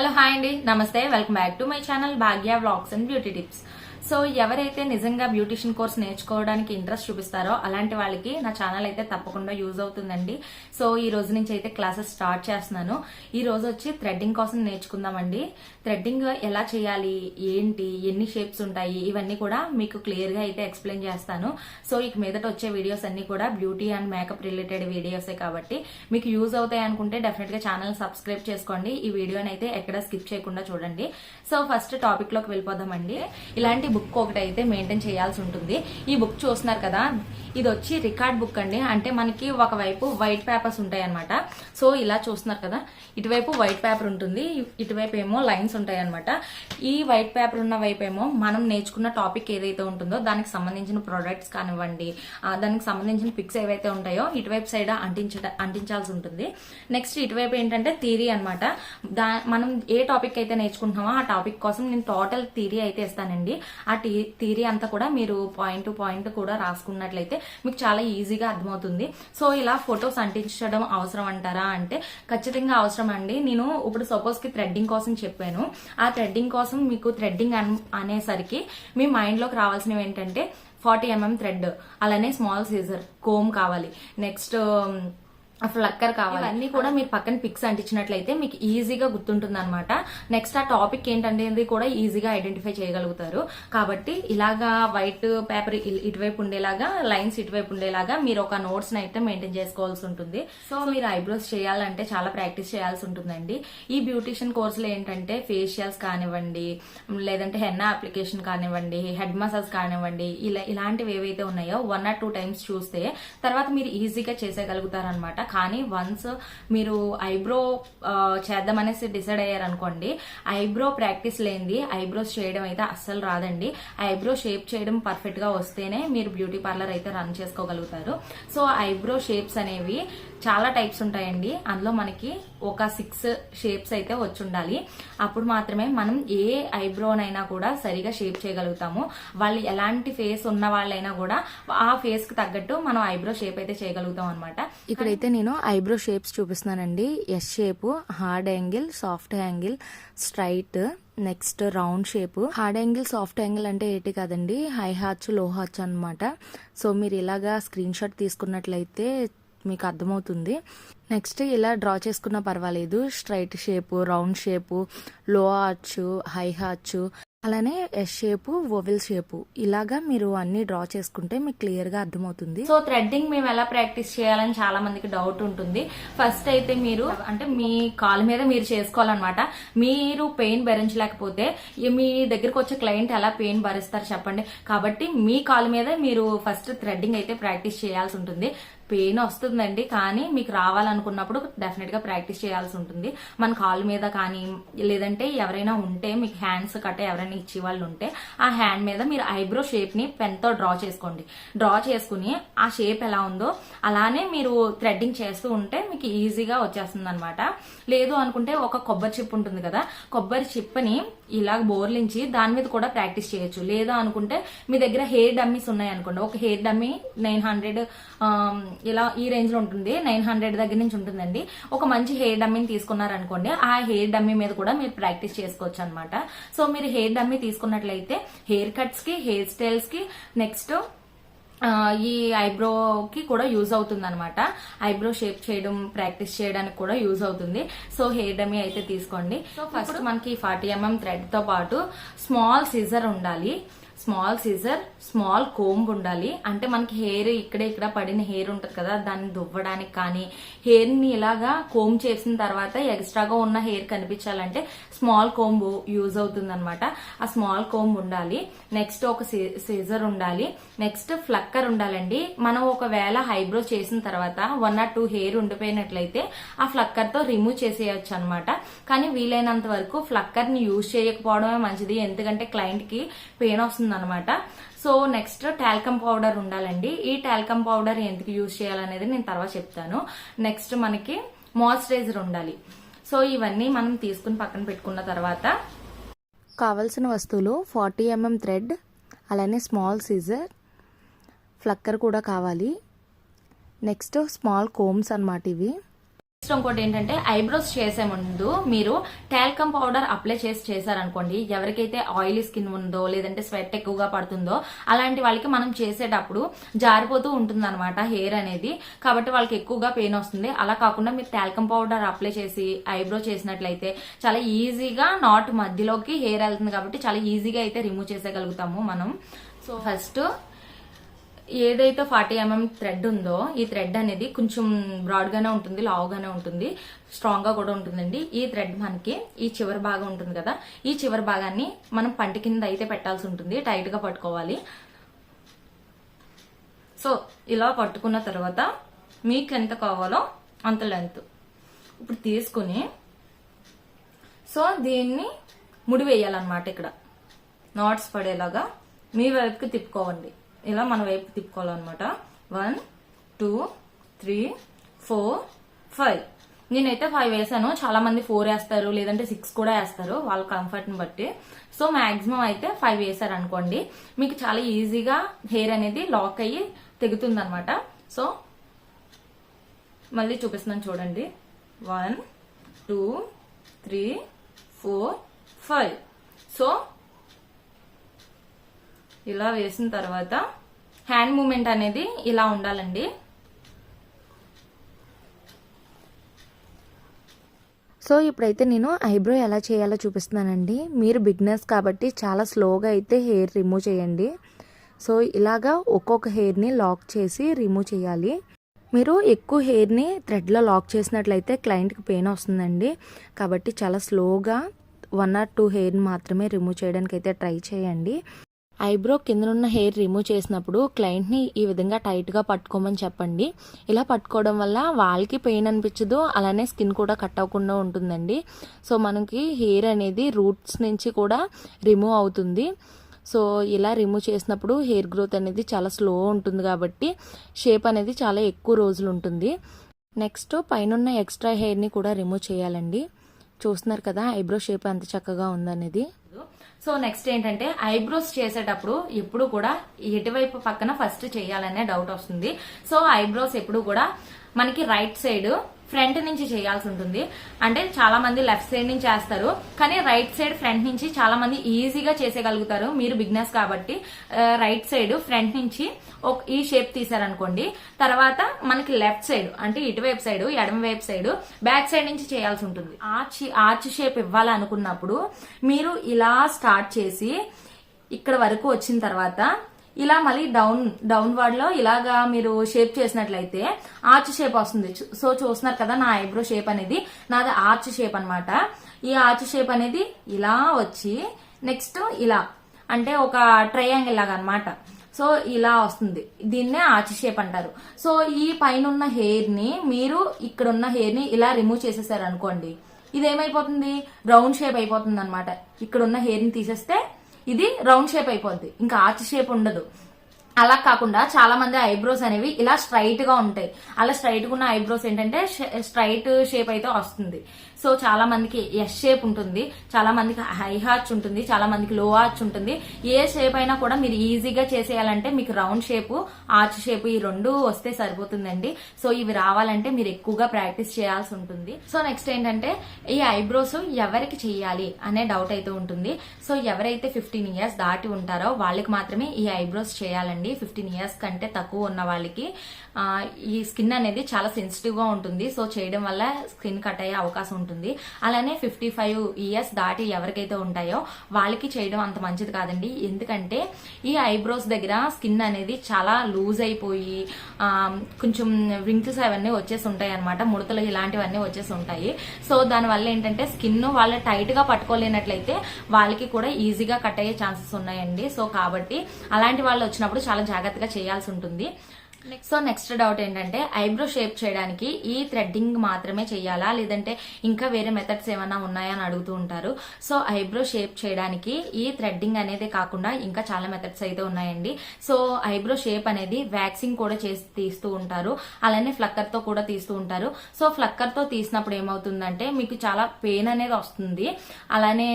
Hello hi అండి namaste. Welcome back to my channel Bhagya vlogs and beauty tips. So ఎవరైతే నిజంగా beautician course నేర్చుకోవడానికి interest చూపిస్తారో అలాంటి వాళ్ళకి నా ఛానల్ అయితే తప్పకుండా యూజ్ అవుతుందండి. సో ఈ రోజు నుంచి అయితే క్లాసెస్ స్టార్ట్ చేస్తున్నాను. ఈ రోజు వచ్చి థ్రెడ్డింగ్ కోసం నేర్చుకుందామండి. థ్రెడ్డింగ్ ఎలా చేయాలి? ఏంటి? ఎన్ని షేప్స్ ఉంటాయి? ఇవన్నీ కూడా మీకు క్లియర్గా అయితే ఎక్స్ప్లెయిన్ చేస్తాను. సో ఇక మీదట వచ్చే వీడియోస్ అన్ని కూడా బ్యూటీ అండ్ మేకప్ రిలేటెడ్ వీడియోసే కాబట్టి మీకు యూజ్ అవుతాయి అనుకుంటే డెఫినెట్గా ఛానల్ సబ్స్క్రైబ్ చేసుకోండి. ఈ వీడియోని అయితే ఎక్కడ స్కిప్ చేయకుండా చూడండి. సో ఫస్ట్ టాపిక్లోకి వెళ్ళిపోదామండి. ఇలాంటి బుక్ ఒకటి అయితే మెయింటైన్ చేయాల్సి ఉంటుంది. ఈ బుక్ చూస్తున్నారు కదా ఇది వచ్చి రికార్డ్ బుక్ అండి. అంటే మనకి ఒకవైపు వైట్ పేపర్స్ ఉంటాయి అనమాట సో ఇలా చూస్తున్నారు కదా ఇటువైపు వైట్ పేపర్ ఉంటుంది ఇటువైపు ఏమో లైన్స్ ఉంటాయి అనమాట ఈ వైట్ పేపర్ ఉన్న వైపు ఏమో మనం నేర్చుకున్న టాపిక్ ఏదైతే ఉంటుందో దానికి సంబంధించిన ప్రొడక్ట్స్ కానివ్వండి దానికి సంబంధించిన పిక్స్ ఏవైతే ఉంటాయో ఇటువైపు సైడ్ అంటించ అంటించాల్సి ఉంటుంది. నెక్స్ట్ ఇటువైపు ఏంటంటే థీరీ అనమాట దా మనం ఏ టాపిక్ అయితే నేర్చుకుంటున్నామో ఆ టాపిక్ కోసం నేను టోటల్ థీరీ అయితే ఇస్తానండి. ఆ టీ థీరీ అంతా కూడా మీరు పాయింట్ టు పాయింట్ కూడా రాసుకున్నట్లయితే మీకు చాలా ఈజీగా అర్థమవుతుంది. సో ఇలా ఫొటోస్ అంటించడం అవసరం అంటారా అంటే ఖచ్చితంగా అవసరం అండి. నేను ఇప్పుడు సపోజ్కి థ్రెడ్డింగ్ కోసం చెప్పాను. ఆ థ్రెడ్డింగ్ కోసం మీకు థ్రెడ్డింగ్ అనేసరికి మీ మైండ్లోకి రావాల్సినవి ఏంటంటే ఫార్టీ ఎంఎం థ్రెడ్ అలానే స్మాల్ సీజర్ కోమ్ కావాలి. నెక్స్ట్ ఫ్లక్కర్ కావాలి. అన్ని కూడా మీరు పక్కన పిక్స్ అంటించినట్లయితే మీకు ఈజీగా గుర్తుంటుంది అనమాట నెక్స్ట్ ఆ టాపిక్ ఏంటనేది కూడా ఈజీగా ఐడెంటిఫై చేయగలుగుతారు. కాబట్టి ఇలాగా వైట్ పేపర్ ఇటువైపు ఉండేలాగా లైన్స్ ఇటువైపు ఉండేలాగా మీరు ఒక నోట్స్ అయితే మెయింటైన్ చేసుకోవాల్సి ఉంటుంది. సో మీరు ఐబ్రోస్ చేయాలంటే చాలా ప్రాక్టీస్ చేయాల్సి ఉంటుందండి. ఈ బ్యూటిషియన్ కోర్సులో ఏంటంటే ఫేషియల్స్ కానివ్వండి లేదంటే హెన్నా అప్లికేషన్ కానివ్వండి హెడ్ మసాజ్ కానివ్వండి ఇలా ఇలాంటివి ఏవైతే ఉన్నాయో వన్ ఆర్ టూ టైమ్స్ చూస్తే తర్వాత మీరు ఈజీగా చేసేయగలుగుతారనమాట కానీ వన్స్ మీరు ఐబ్రో చేద్దామనేసి డిసైడ్ అయ్యారనుకోండి ఐబ్రో ప్రాక్టీస్ లేనిది ఐబ్రోస్ చేయడం అయితే అస్సలు రాదండి. ఐబ్రో షేప్ చేయడం పర్ఫెక్ట్గా వస్తేనే మీరు బ్యూటీ పార్లర్ అయితే రన్ చేసుకోగలుగుతారు. సో ఐబ్రో షేప్స్ అనేవి చాలా టైప్స్ ఉంటాయండి. అందులో మనకి ఒక సిక్స్ షేప్స్ అయితే వచ్చుండాలి. అప్పుడు మాత్రమే మనం ఏ ఐబ్రోనైనా కూడా సరిగా షేప్ చేయగలుగుతాము. వాళ్ళు ఎలాంటి ఫేస్ ఉన్న వాళ్ళైనా కూడా ఆ ఫేస్కి తగ్గట్టు మనం ఐబ్రో షేప్ అయితే చేయగలుగుతాం అనమాట ఇక్కడైతే నేను నేను ఐబ్రో షేప్స్ చూపిస్తున్నానండి. S shape hard angle soft angle straight next round shape hard angle soft angle అంటే ఏంటి కదండి? హై హార్చ్లో హార్చ్ అనమాట సో మీరు ఇలాగా స్క్రీన్ షాట్ తీసుకున్నట్లయితే మీకు అర్థమవుతుంది. నెక్స్ట్ ఇలా డ్రా చేసుకున్నా పర్వాలేదు. Straight shape round shape low arch high arch అలానే ఎస్ షేపు ఓవెల్ షేపు ఇలాగా మీరు అన్ని డ్రా చేసుకుంటే మీకు క్లియర్గా అర్థమవుతుంది. సో థ్రెడ్డింగ్ మేము ఎలా ప్రాక్టీస్ చేయాలని చాలా మందికి డౌట్ ఉంటుంది. ఫస్ట్ అయితే మీరు అంటే మీ కాలు మీద మీరు చేసుకోవాలన్నమాట. మీరు పెయిన్ భరించలేకపోతే మీ దగ్గరకు వచ్చే క్లయింట్ ఎలా పెయిన్ భరిస్తారు చెప్పండి. కాబట్టి మీ కాలు మీద మీరు ఫస్ట్ థ్రెడ్డింగ్ అయితే ప్రాక్టీస్ చేయాల్సి ఉంటుంది. పెయిన్ వస్తుందండి కానీ మీకు రావాలనుకున్నప్పుడు డెఫినెట్గా ప్రాక్టీస్ చేయాల్సి ఉంటుంది. మన కాలు మీద కానీ లేదంటే ఎవరైనా ఉంటే మీకు హ్యాండ్స్ కట్ట ఎవరైనా ఇచ్చే వాళ్ళు ఉంటే ఆ హ్యాండ్ మీద మీరు ఐబ్రో షేప్ని డ్రా చేసుకోండి. డ్రా చేసుకుని ఆ షేప్ ఎలా ఉందో అలానే మీరు థ్రెడ్డింగ్ చేస్తూ ఉంటే మీకు ఈజీగా వచ్చేస్తుంది అనమాట లేదు అనుకుంటే ఒక కొబ్బరి చిప్ ఉంటుంది కదా కొబ్బరి చిప్పని ఇలా బోర్లించి దాని మీద కూడా ప్రాక్టీస్ చేయొచ్చు. లేదా అనుకుంటే మీ దగ్గర హెయిర్ డమ్మీస్ ఉన్నాయి అనుకోండి. ఒక హెయిర్ డమ్మీ నైన్ హండ్రెడ్ ఇలా ఈ రేంజ్లో ఉంటుంది. నైన్ హండ్రెడ్ దగ్గర నుంచి ఉంటుందండి. ఒక మంచి హెయిర్ డమ్మీని తీసుకున్నారనుకోండి ఆ హెయిర్ డమ్మీ మీద కూడా మీరు ప్రాక్టీస్ చేసుకోవచ్చు అనమాట సో మీరు హెయిర్ డమ్మీ తీసుకున్నట్లయితే హెయిర్ కట్స్కి హెయిర్ స్టైల్స్కి నెక్స్ట్ ఈ ఐబ్రోకి కూడా యూజ్ అవుతుంది అనమాట ఐబ్రో షేప్ చేయడం ప్రాక్టీస్ చేయడానికి కూడా యూజ్ అవుతుంది. సో హెయిర్ డమీ అయితే తీసుకోండి. సో ఫస్ట్ మనకి ఫార్టీ ఎంఎం థ్రెడ్తో పాటు స్మాల్ సీజర్ ఉండాలి. స్మాల్ సీజర్ స్మాల్ కోంబ్ ఉండాలి. అంటే మనకి హెయిర్ ఇక్కడ ఇక్కడ పడిన హెయిర్ ఉంటుంది కదా దాన్ని దువ్వడానికి కానీ హెయిర్ని ఇలాగా కోంబ్ చేసిన తర్వాత ఎక్స్ట్రాగా ఉన్న హెయిర్ కనిపించాలంటే స్మాల్ కోంబ్ యూజ్ అవుతుంది అనమాట ఆ స్మాల్ కోంబ్ ఉండాలి. నెక్స్ట్ ఒక సీజర్ ఉండాలి. నెక్స్ట్ ఫ్లక్కర్ ఉండాలండి. మనం ఒకవేళ హైబ్రో చేసిన తర్వాత వన్ ఆర్ టూ హెయిర్ ఉండిపోయినట్లయితే ఆ ఫ్లక్కర్తో రిమూవ్ చేసేయచ్చు అనమాట కానీ వీలైనంత వరకు ఫ్లక్కర్ని యూజ్ చేయకపోవడమే మంచిది. ఎందుకంటే క్లయింట్కి పెయిన్ వస్తుంది అనమాట సో నెక్స్ట్ టాల్కమ్ పౌడర్ ఉండాలండి. ఈ టాల్కమ్ పౌడర్ ఎందుకు యూజ్ చేయాలనేది నేను తర్వాత చెప్తాను. నెక్స్ట్ మనకి మాయిశ్చరైజర్ ఉండాలి. సో ఇవన్నీ మనం తీసుకుని పక్కన పెట్టుకున్న తర్వాత కావలసిన వస్తువులు ఫార్టీ ఎంఎం థ్రెడ్ అలానే స్మాల్ సీజర్ ఫ్లక్కర్ కూడా కావాలి. నెక్స్ట్ స్మాల్ కోమ్స్ అన్నమాట ఇవి. నెక్స్ట్ ఇంకోటి ఏంటంటే ఐబ్రోస్ చేసే ముందు మీరు టాల్కమ్ పౌడర్ అప్లై చేసి చేశారనుకోండి ఎవరికైతే ఆయిలీ స్కిన్ ఉందో లేదంటే స్వెట్ ఎక్కువగా పడుతుందో అలాంటి వాళ్ళకి మనం చేసేటప్పుడు జారిపోతూ ఉంటుంది అనమాట హెయిర్ అనేది. కాబట్టి వాళ్ళకి ఎక్కువగా పెయిన్ వస్తుంది. అలా కాకుండా మీరు టాల్కమ్ పౌడర్ అప్లై చేసి ఐబ్రో చేసినట్లయితే చాలా ఈజీగా నాట్ మధ్యలోకి హెయిర్ వెళ్తుంది కాబట్టి చాలా ఈజీగా అయితే రిమూవ్ చేసేయగలుగుతాము మనం. సో ఫస్ట్ ఏదైతే ఫార్టీ ఎంఎం థ్రెడ్ ఉందో ఈ థ్రెడ్ అనేది కొంచెం బ్రాడ్ గానే ఉంటుంది లావుగానే ఉంటుంది స్ట్రాంగ్గా కూడా ఉంటుందండి. ఈ థ్రెడ్ మనకి ఈ చివరి భాగం ఉంటుంది కదా ఈ చివరి భాగాన్ని మనం పంట కింద అయితే పెట్టాల్సి ఉంటుంది టైట్గా పట్టుకోవాలి. సో ఇలా పట్టుకున్న తర్వాత మీకు ఎంత కావాలో అంత లెంత్ ఇప్పుడు తీసుకుని సో దీన్ని ముడి వేయాలన్నమాట ఇక్కడ. నాట్స్ పడేలాగా మీ వైపుకి తిప్పుకోవండి. ఇలా మన వైపు తిప్పుకోవాలన్నమాట. One two three four five నేనైతే ఫైవ్ వేసాను. చాలా మంది ఫోర్ వేస్తారు లేదంటే సిక్స్ కూడా వేస్తారు వాళ్ళ కంఫర్ట్ని బట్టి. సో మాక్సిమం అయితే ఫైవ్ వేసారు అనుకోండి మీకు చాలా ఈజీగా హెయిర్ అనేది లాక్ అయ్యి తెగుతుంది అనమాట సో మళ్ళీ చూపిస్తున్నాను చూడండి. One two three four five so ఇలా వేసిన తర్వాత హ్యాండ్ మూమెంట్ అనేది ఇలా ఉండాలండి. సో ఇప్పుడైతే నేను ఐబ్రో ఎలా చేయాలో చూపిస్తున్నానండి. మీరు బిగ్నర్స్ కాబట్టి చాలా స్లోగా అయితే హెయిర్ రిమూవ్ చేయండి. సో ఇలాగా ఒక్కొక్క హెయిర్ని లాక్ చేసి రిమూవ్ చేయాలి. మీరు ఎక్కువ హెయిర్ని థ్రెడ్లో లాక్ చేసినట్లయితే క్లయింట్కి పెయిన్ వస్తుందండి. కాబట్టి చాలా స్లోగా వన్ ఆర్ టూ హెయిర్ని మాత్రమే రిమూవ్ చేయడానికి అయితే ట్రై చేయండి. ఐబ్రో కిందనున్న హెయిర్ రిమూవ్ చేసినప్పుడు క్లయింట్ని ఈ విధంగా టైట్గా పట్టుకోమని చెప్పండి. ఇలా పట్టుకోవడం వల్ల వాళ్ళకి పెయిన్ అనిపించదు అలానే స్కిన్ కూడా కట్ అవ్వకుండా ఉంటుందండి. సో మనకి హెయిర్ అనేది రూట్స్ నుంచి కూడా రిమూవ్ అవుతుంది. సో ఇలా రిమూవ్ చేసినప్పుడు హెయిర్ గ్రోత్ అనేది చాలా స్లో ఉంటుంది కాబట్టి షేప్ అనేది చాలా ఎక్కువ రోజులు ఉంటుంది. నెక్స్ట్ పైన ఎక్స్ట్రా హెయిర్ని కూడా రిమూవ్ చేయాలండి. చూస్తున్నారు కదా ఐబ్రో షేప్ ఎంత చక్కగా ఉందనేది. సో నెక్స్ట్ ఏంటంటే ఐబ్రోస్ చేసేటప్పుడు ఎప్పుడు కూడా ఎటువైపు పక్కన ఫస్ట్ చేయాలనే డౌట్ వస్తుంది. సో ఐబ్రోస్ ఎప్పుడు కూడా మనకి రైట్ సైడ్ ఫ్రంట్ నుంచి చేయాల్సి ఉంటుంది. అంటే చాలా మంది లెఫ్ట్ సైడ్ నుంచి చేస్తారు. కానీ రైట్ సైడ్ ఫ్రంట్ నుంచి చాలా మంది ఈజీగా చేసేయగలుగుతారు. మీరు బిగ్నెస్ కాబట్టి రైట్ సైడ్ ఫ్రంట్ నుంచి ఒక ఈ షేప్ తీసారనుకోండి తర్వాత మనకి లెఫ్ట్ సైడ్ అంటే ఇటువైపు సైడ్ ఎడమ వైపు సైడ్ బ్యాక్ సైడ్ నుంచి చేయాల్సి ఉంటుంది. ఆర్చ్ ఆర్చ్ షేప్ ఇవ్వాలనుకున్నప్పుడు మీరు ఇలా స్టార్ట్ చేసి ఇక్కడ వరకు వచ్చిన తర్వాత ఇలా మళ్ళీ డౌన్ డౌన్వర్డ్లో ఇలాగా మీరు షేప్ చేసినట్లయితే ఆర్చ్ షేప్ వస్తుంది. సో చూస్తున్నారు కదా నా ఐబ్రో షేప్ అనేది నాది ఆర్చ్ షేప్ అన్నమాట. ఈ ఆర్చ్ షేప్ అనేది ఇలా వచ్చి నెక్స్ట్ ఇలా అంటే ఒక ట్రయాంగిల్ లాగా అనమాట సో ఇలా వస్తుంది. దీన్నే ఆర్చ్ షేప్ అంటారు. సో ఈ పైన ఉన్న హెయిర్ని మీరు ఇక్కడ ఉన్న హెయిర్ని ఇలా రిమూవ్ చేసేసారు అనుకోండి ఇది ఏమైపోతుంది రౌండ్ షేప్ అయిపోతుంది అనమాట ఇక్కడ ఉన్న హెయిర్ని తీసేస్తే ఇది రౌండ్ షేప్ అయిపోద్ది. ఇంకా ఆర్చ్ షేప్ ఉండదు. అలా కాకుండా చాలా మంది ఐబ్రోస్ అనేవి ఇలా స్ట్రైట్గా ఉంటాయి. అలా స్ట్రైట్గా ఉన్న ఐబ్రోస్ ఏంటంటే స్ట్రైట్ షేప్ అయితే వస్తుంది. సో చాలా మందికి ఎస్ షేప్ ఉంటుంది. చాలా మందికి హై హార్చ్ ఉంటుంది. చాలా మందికి లో ఆర్చ్ ఉంటుంది. ఏ షేప్ అయినా కూడా మీరు ఈజీగా చేసేయాలంటే మీకు రౌండ్ షేప్ ఆర్చ్ షేప్ ఈ రెండు వస్తే సరిపోతుందండి. సో ఇవి రావాలంటే మీరు ఎక్కువగా ప్రాక్టీస్ చేయాల్సి ఉంటుంది. సో నెక్స్ట్ ఏంటంటే ఈ ఐబ్రోస్ ఎవరికి చేయాలి అనే డౌట్ అయితే ఉంటుంది. సో ఎవరైతే ఫిఫ్టీన్ ఇయర్స్ దాటి ఉంటారో వాళ్ళకి మాత్రమే ఈ ఐబ్రోస్ చేయాలండి. ఫిఫ్టీన్ ఇయర్స్ కంటే తక్కువ ఉన్న వాళ్ళకి ఈ స్కిన్ అనేది చాలా సెన్సిటివ్గా ఉంటుంది. సో చేయడం వల్ల స్కిన్ కట్ అయ్యే అవకాశం ఉంటుంది. అలానే ఫిఫ్టీ ఫైవ్ ఇయర్స్ దాటి ఎవరికైతే ఉంటాయో వాళ్ళకి చేయడం అంత మంచిది కాదండి. ఎందుకంటే ఈ ఐబ్రోస్ దగ్గర స్కిన్ అనేది చాలా లూజ్ అయిపోయి కొంచెం రింకిల్స్ అవన్నీ వచ్చేసి ఉంటాయి అనమాట ముడతలు ఇలాంటివన్నీ వచ్చేసి ఉంటాయి. సో దానివల్ల ఏంటంటే స్కిన్ వాళ్ళ టైట్గా పట్టుకోలేనట్లయితే వాళ్ళకి కూడా ఈజీగా కట్ అయ్యే ఛాన్సెస్ ఉన్నాయండి. సో కాబట్టి అలాంటి వాళ్ళు వచ్చినప్పుడు చాలా జాగ్రత్తగా చేయాల్సి ఉంటుంది. సో నెక్స్ట్ డౌట్ ఏంటంటే ఐబ్రో షేప్ చేయడానికి ఈ థ్రెడ్డింగ్ మాత్రమే చేయాలా లేదంటే ఇంకా వేరే మెథడ్స్ ఏమైనా ఉన్నాయా అని అడుగుతూ ఉంటారు. సో ఐబ్రో షేప్ చేయడానికి ఈ థ్రెడ్డింగ్ అనేది కాకుండా ఇంకా చాలా మెథడ్స్ అయితే ఉన్నాయండి. సో ఐబ్రో షేప్ అనేది వ్యాక్సింగ్ కూడా చేసి తీస్తూ ఉంటారు. అలానే ఫ్లక్కర్తో కూడా తీస్తూ ఉంటారు. సో ఫ్లక్కర్తో తీసినప్పుడు ఏమవుతుందంటే మీకు చాలా పెయిన్ అనేది వస్తుంది. అలానే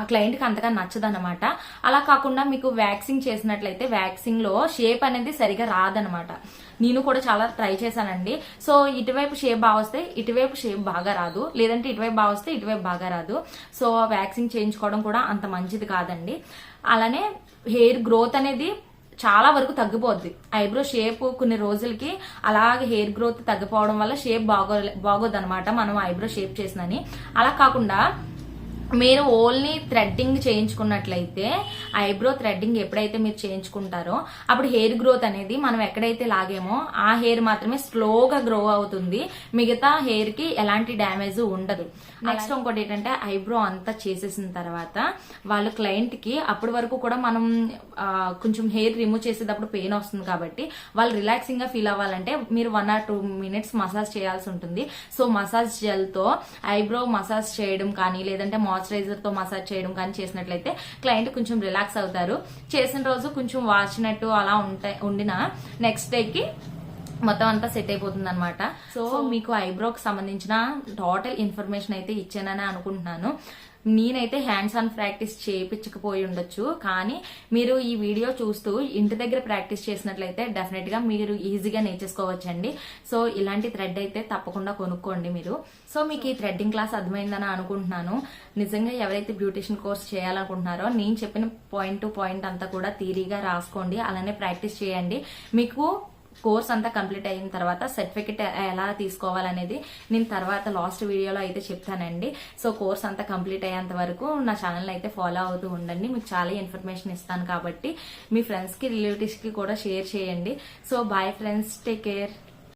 ఆ క్లయింట్కి అంతగా నచ్చదనమాట అలా కాకుండా మీకు వ్యాక్సింగ్ చేసినట్లయితే వ్యాక్సింగ్లో షేప్ అనేది సరిగా రాదనమాట నేను కూడా చాలా ట్రై చేశానండి. సో ఇటువైపు షేప్ బాగా వస్తే ఇటువైపు షేప్ బాగా రాదు. లేదంటే ఇటువైపు బాగా వస్తే ఇటువైపు బాగా రాదు. సో వ్యాక్సింగ్ చేయించుకోవడం కూడా అంత మంచిది కాదండి. అలానే హెయిర్ గ్రోత్ అనేది చాలా వరకు తగ్గిపోద్ది. ఐబ్రో షేప్ కొన్ని రోజులకి అలాగే హెయిర్ గ్రోత్ తగ్గిపోవడం వల్ల షేప్ బాగో బాగోదనమాట మనం ఐబ్రో షేప్ చేసినని. అలా కాకుండా మీరు ఓన్లీ థ్రెడ్డింగ్ చేయించుకున్నట్లయితే ఐబ్రో థ్రెడ్డింగ్ ఎప్పుడైతే మీరు చేయించుకుంటారో అప్పుడు హెయిర్ గ్రోత్ అనేది మనం ఎక్కడైతే లాగేమో ఆ హెయిర్ మాత్రమే స్లోగా గ్రో అవుతుంది. మిగతా హెయిర్కి ఎలాంటి డ్యామేజ్ ఉండదు. నెక్స్ట్ ఇంకోటి ఏంటంటే ఐబ్రో అంతా చేసేసిన తర్వాత వాళ్ళ క్లయింట్కి అప్పటి వరకు కూడా మనం కొంచెం హెయిర్ రిమూవ్ చేసేటప్పుడు పెయిన్ వస్తుంది కాబట్టి వాళ్ళు రిలాక్సింగ్గా ఫీల్ అవ్వాలంటే మీరు one or two minutes massage చేయాల్సి ఉంటుంది. సో మసాజ్ జెల్తో ఐబ్రో మసాజ్ చేయడం కానీ లేదంటే మాయిశ్చరైజర్తో మసాజ్ చేయడం కానీ చేసినట్లయితే క్లయింట్ కొంచెం రిలాక్స్ అవుతారు. చేసిన రోజు కొంచెం వాచినట్టు అలా ఉంటాయి ఉండిన నెక్స్ట్ డేకి మొత్తం అంతా సెట్ అయిపోతుంది అనమాట సో మీకు ఐబ్రోకి సంబంధించిన టోటల్ ఇన్ఫర్మేషన్ అయితే ఇచ్చానని అనుకుంటున్నాను. నేనైతే హ్యాండ్స్ ఆన్ ప్రాక్టీస్ చేయించకపోయి ఉండొచ్చు కానీ మీరు ఈ వీడియో చూస్తూ ఇంటి దగ్గర ప్రాక్టీస్ చేసినట్లయితే డెఫినెట్గా మీరు ఈజీగా నేర్చేసుకోవచ్చండి. సో ఇలాంటి థ్రెడ్ అయితే తప్పకుండా కొనుక్కోండి మీరు. సో మీకు ఈ థ్రెడ్డింగ్ క్లాస్ అర్థమైందని అనుకుంటున్నాను. నిజంగా ఎవరైతే బ్యూటిషియన్ కోర్స్ చేయాలనుకుంటున్నారో నేను చెప్పిన పాయింట్ టు పాయింట్ అంతా కూడా థీరీగా రాసుకోండి. అలానే ప్రాక్టీస్ చేయండి. మీకు కోర్స్ అంతా కంప్లీట్ అయిన తర్వాత సర్టిఫికెట్ ఎలా తీసుకోవాలనేది నేను తర్వాత లాస్ట్ వీడియోలో అయితే చెప్తానండి. సో కోర్స్ అంతా కంప్లీట్ అయ్యేంత వరకు నా ఛానల్ అయితే ఫాలో అవుతూ ఉండండి. మీకు చాలా ఇన్ఫర్మేషన్ ఇస్తాను కాబట్టి మీ ఫ్రెండ్స్కి రిలేటివ్స్కి కూడా షేర్ చేయండి. So bye friends take care